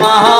মা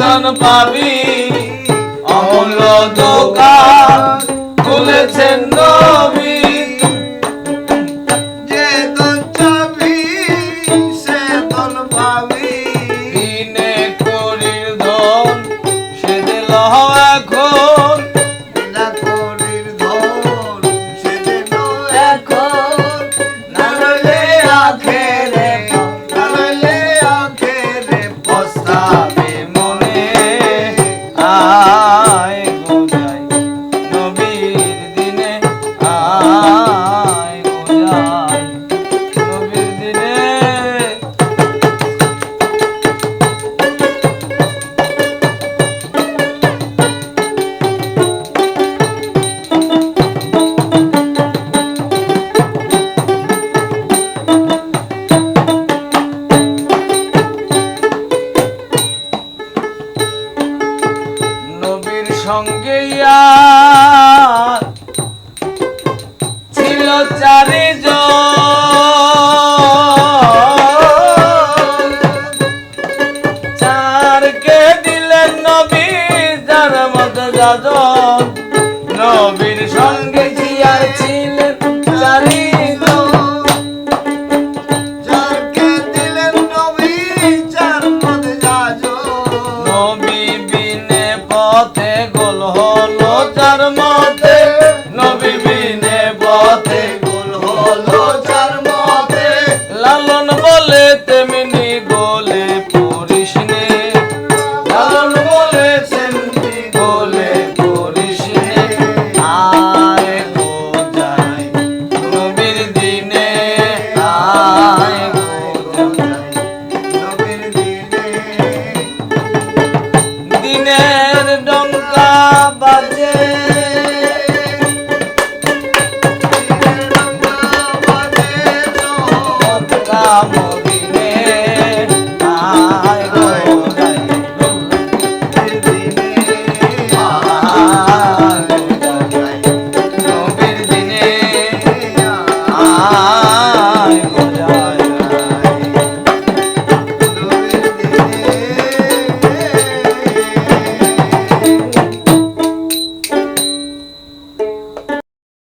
ধন পাবি। অমূল্য দোকান খুলেছেন নবী। চারি চারকে দিলেন নবী যার মত যাদ নবী